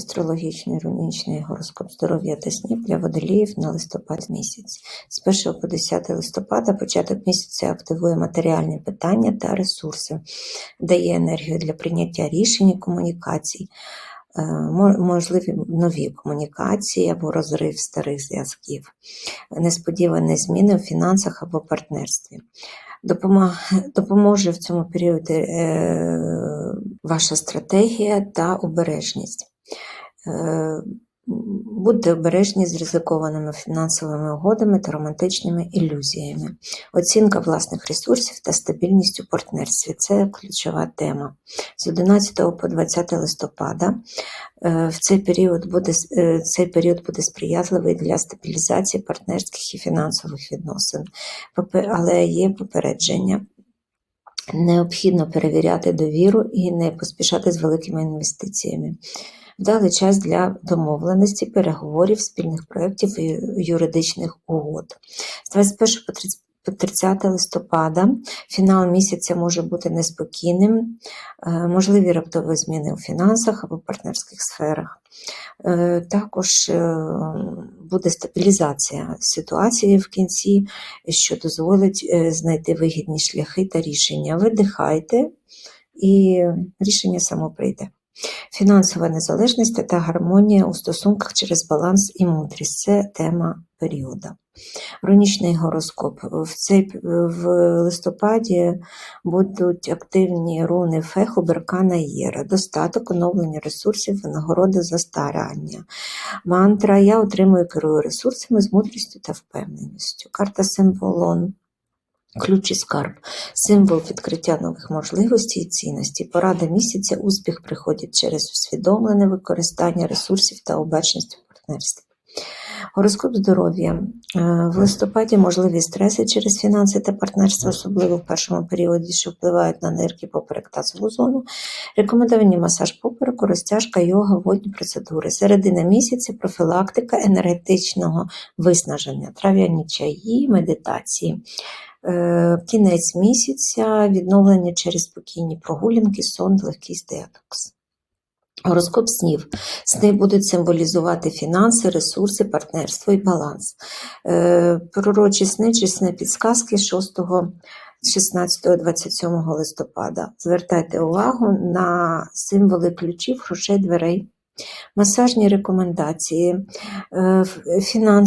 Астрологічний рунічний гороскоп здоров'я та снів для водоліїв на листопад місяць. З 1 по 10 листопада початок місяця активує матеріальні питання та ресурси, дає енергію для прийняття рішень і комунікацій, е, можливі нові комунікації або розрив старих зв'язків, несподівані зміни у фінансах або партнерстві. Допоможе в цьому періоді е, ваша стратегія та обережність. Е, Будьте обережні з ризикованими фінансовими угодами та романтичними ілюзіями. Оцінка власних ресурсів та стабільність у партнерстві це ключова тема. З 11 по 20 листопада е, в цей період буде, е, цей період буде сприятливий для стабілізації партнерських і фінансових відносин. Але є попередження. Необхідно перевіряти довіру і не поспішати з великими інвестиціями. Вдалий час для домовленості, переговорів, спільних проєктів і юридичних угод. З 21 по 30 30 листопада фінал місяця може бути неспокійним, е, можливі раптові зміни у фінансах або партнерських сферах. Е, Також е, буде стабілізація ситуації в кінці, що дозволить знайти вигідні шляхи та рішення. Видихайте, і рішення само прийде. Фінансова незалежність та гармонія у стосунках через баланс і мудрість це тема періоду. Рунічний гороскоп. В, цей, в листопаді будуть активні руни Феху, Беркана Єра, достаток, оновлення ресурсів, винагорода за старання. Мантра Я отримую керую ресурсами з мудрістю та впевненістю. Карта символон. Ключ і скарб, символ відкриття нових можливостей і цінностей. Порада місяця, успіх приходить через усвідомлене використання ресурсів та обачність у партнерстві. Гороскоп здоров'я. Е, В листопаді можливі стреси через фінанси та партнерство, особливо в першому періоді, що впливають на нирки поперек тазову зону. Рекомендовані масаж попереку, розтяжка, йога, водні процедури. Середина місяця профілактика енергетичного виснаження, трав'яні чаї, медитації. Е, Кінець місяця, відновлення через спокійні прогулянки, сон, легкий детокс. Гороскоп снів. Сни будуть символізувати фінанси, ресурси, партнерство і баланс. Е, Пророчі сни чи сни підсказки 6, 16, 27 листопада. Звертайте увагу на символи ключів, грошей, дверей, масажні рекомендації, е, фінанси.